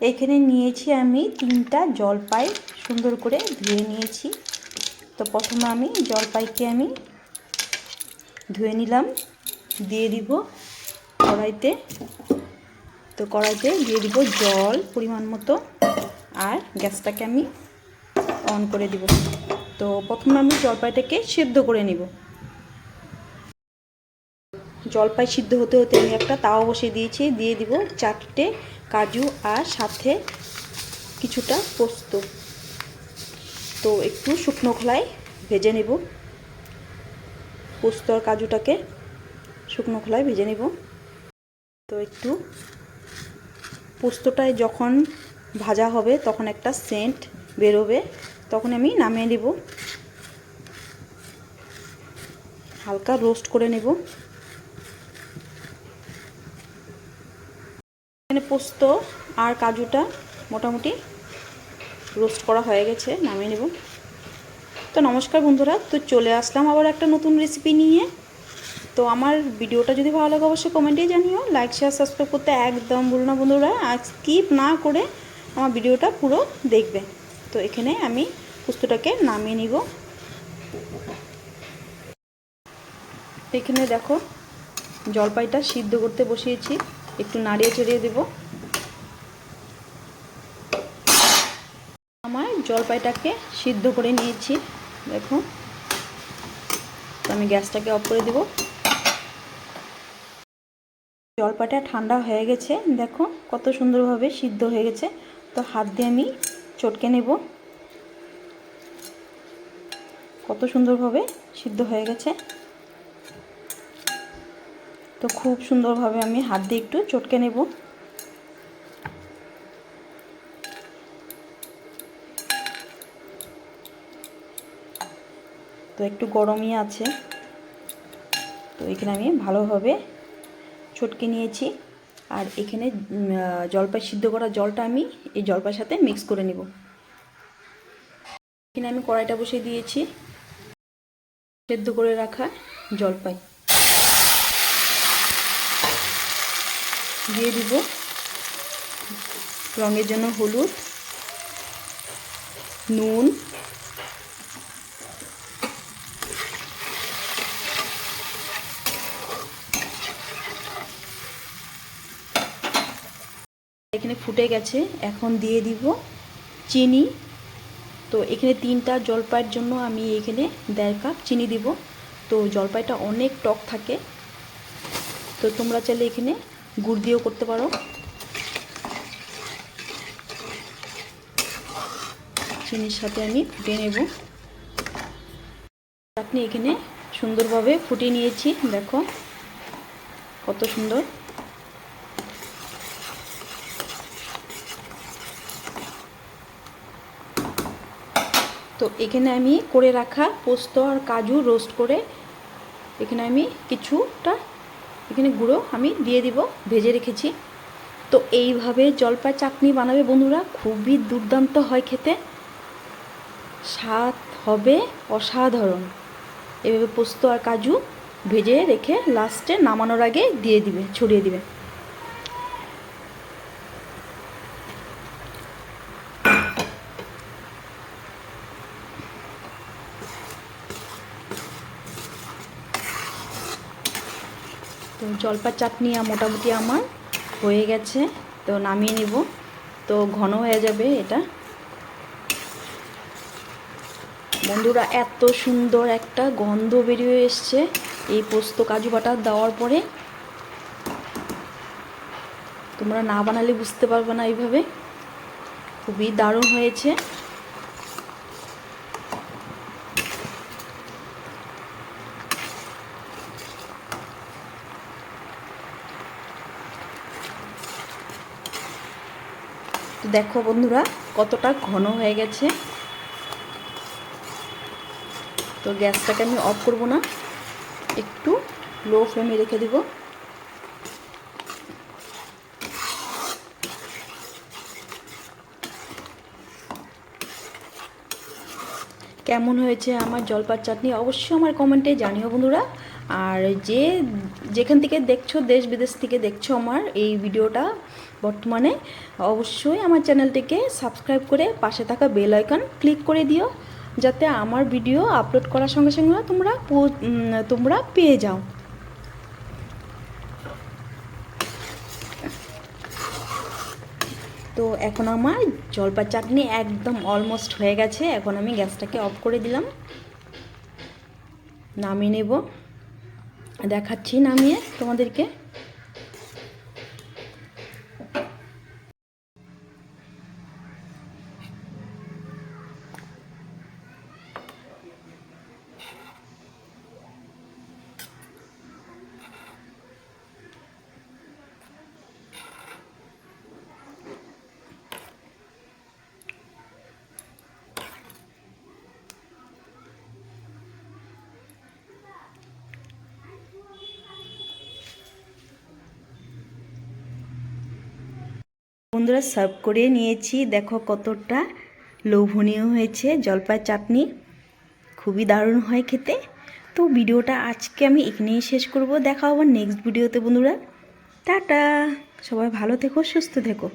এইখানে নিয়েছি আমি তিনটা জলপাই সুন্দর করে ধুয়ে নিয়েছি। তো প্রথমে আমি জলপাইকে আমি ধুয়ে নিলাম, দিয়ে দিব কড়াইতে। তো কড়াইতে দিয়ে দিব জল পরিমাণ মতো, আর গ্যাসটাকে আমি অন করে দিব। তো প্রথমে আমি জলপাইটাকে সেদ্ধ করে নিব। জলপাই সিদ্ধ হতে হতে আমি একটা তাওয়া বসিয়ে দিয়েছি, দিয়ে দিব চারটে কাজু আর সাথে কিছুটা পোস্ত। তো একটু শুকনো খোলায় ভেজে নেব। পোস্ত আর কাজুটাকে শুকনো খোলায় ভেজে নেব। তো একটু পোস্তটায় যখন ভাজা হবে, তখন একটা সেন্ট বেরোবে, তখন আমি নামিয়ে নেব। হালকা রোস্ট করে নেব। পোস্ত আর কাজুটা মোটামুটি রোস্ট করা হয়ে গেছে, নামিয়ে নেব। তো নমস্কার বন্ধুরা, তো চলে আসলাম আবার একটা নতুন রেসিপি নিয়ে। তো আমার ভিডিওটা যদি ভালো লাগে অবশ্যই কমেন্টে জানিও লাইক শেয়ার সাবস্ক্রাইব করতে একদম ভুলো না বন্ধুরা, আর স্কিপ না করে আমার ভিডিওটা পুরো দেখবে। তো এখানে আমি পোস্তটাকে নামিয়ে নিব। এখানে দেখো, জলপাইটা সিদ্ধ করতে বসিয়েছি। একটু নাড়িয়ে চড়িয়ে দেব। আমার জলপাইটাকে সিদ্ধ করে নিয়েছি, দেখো। তো আমি গ্যাসটাকে অফ করে দেব। জলপাইটা ঠান্ডা হয়ে গেছে, দেখো কত সুন্দরভাবে সিদ্ধ হয়ে গেছে। তো হাত দিয়ে আমি চটকে নেব। কত সুন্দরভাবে সিদ্ধ হয়ে গেছে। তো খুব সুন্দরভাবে আমি হাত দিয়ে একটু চটকে নেব। তো একটু গরমই আছে। তো এখানে আমি ভালোভাবে চটকে নিয়েছি। আর এখানে জলপাই সিদ্ধ করা জলটা আমি এই জলপাইয়ের সাথে মিক্স করে নেব। এখানে আমি কড়াইটা বসিয়ে দিয়েছি। সেদ্ধ করে রাখা জলপাই। দিয়ে দিব। রঙের জন্য হলুদ, নুন, এখানে ফুটে গেছে, এখন দিয়ে দিব চিনি। তো এখানে তিনটা জলপাইয়ের জন্য আমি এখানে দেড় কাপ চিনি দিব। তো জলপাইটা অনেক টক থাকে। তো তোমরা চাইলে এখানে গুড় দিয়েও করতে পারো। চিনির সাথে আমি ফুটিয়ে নেব। আপনি এখানে সুন্দরভাবে ফুটিয়ে নিয়েছি, দেখো। কত সুন্দর। তো এখানে আমি করে রাখা পোস্ত আর কাজু রোস্ট করে এখানে আমি কিছুটা এখানে গুঁড়ো আমি দিয়ে দিব, ভেজে রেখেছি। তো এইভাবে জলপাই চাটনি বানাবে বন্ধুরা, খুবই দুর্দান্ত হয় খেতে। স্বাদ হবে অসাধারণ। এভাবে পোস্ত আর কাজু ভেজে রেখে লাস্টে নামানোর আগে দিয়ে দিবে, ছড়িয়ে দিবে। তো জলপার চাটনি মোটামুটি আমার হয়ে গেছে। তো নামিয়ে নিব। তো ঘন হয়ে যাবে এটা। বন্ধুরা, এত সুন্দর একটা গন্ধ বেরিয়ে এসছে এই পোস্ত কাজু বাটা দেওয়ার পরে। তোমরা না বানালে বুঝতে পারবে না এইভাবে। খুবই দারুণ হয়েছে। তো দেখো বন্ধুরা, কতটা ঘন হয়ে গেছে। তো গ্যাসটাকে আমি অফ করব না, একটু লো ফ্লেমে রেখে দিব। কেমন হয়েছে আমার জলপার চাটনি অবশ্যই আমার কমেন্টে জানিও বন্ধুরা। আর যে যেখান থেকে দেখছ, দেশ বিদেশ থেকে দেখছ আমার এই ভিডিওটা বর্তমানে, অবশ্যই আমার চ্যানেলটিকে সাবস্ক্রাইব করে পাশে থাকা বেল আইকন ক্লিক করে দিও, যাতে আমার ভিডিও আপলোড করার সঙ্গে সঙ্গে তোমরা তোমরা পেয়ে যাও। তো এখন আমার জলপাই চাটনি একদম অলমোস্ট হয়ে গেছে, এখন আমি গ্যাসটাকে অফ করে দিলাম। নামিয়ে নেব। দেখাচ্ছি নামিয়ে তোমাদেরকে বন্ধুরা সার্ভ করে নিয়েছি। দেখো কতটা লোভনীয় হয়েছে জলপাই চাটনি। খুবই দারুণ হয় খেতে। তো ভিডিওটা আজকে আমি এখানেই শেষ করব। দেখা হব নেক্সট ভিডিওতে বন্ধুরা। টাটা! সবাই ভালো থেকো, সুস্থ থেকো।